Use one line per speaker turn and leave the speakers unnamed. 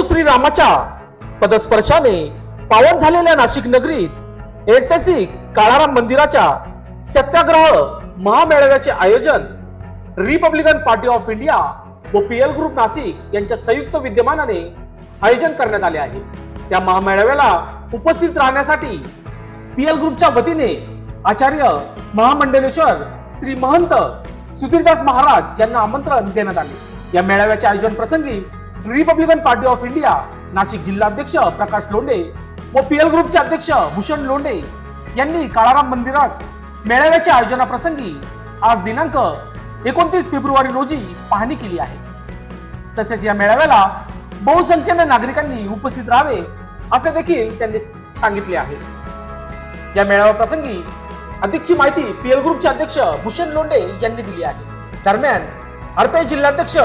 प्रभू श्रीरामाच्या पदस्पर्शाने पावन झालेल्या नाशिक नगरीत ऐतिहासिक काळाराम मंदिराच्या सत्याग्रह महामेळाव्याचे आयोजन रिपब्लिकन पार्टी ऑफ इंडिया व पी एल ग्रुप नाशिक यांच्या संयुक्त विद्यमानाने आयोजन करण्यात आले आहे. त्या महामेळाव्याला उपस्थित राहण्यासाठी पी एल ग्रुपच्या वतीने आचार्य महामंडलेश्वर श्री महंत सुधीरदास महाराज यांना आमंत्रण देण्यात आले. या मेळाव्याच्या आयोजन प्रसंगी Republican Party of India Nashik जिल्हाध्यक्ष प्रकाश लोंढे व पीएल ग्रुपचे अध्यक्ष भूषण लोंढे यांनी काळाराम मंदिरात मेळाव्याच्या आयोजनाप्रसंगी आज दिनांक एकोणतीस फेब्रुवारी रोजी पाहणी केली आहे. तसेच या मेळाव्याला बहुसंख्येने नागरिकांनी उपस्थित राहावे असे देखील त्यांनी सांगितले आहे. या मेळाव्या प्रसंगी अधिकची माहिती पीएल ग्रुपचे अध्यक्ष भूषण लोंढे यांनी दिली आहे. दरम्यान अर्पे जिल्हाध्यक्ष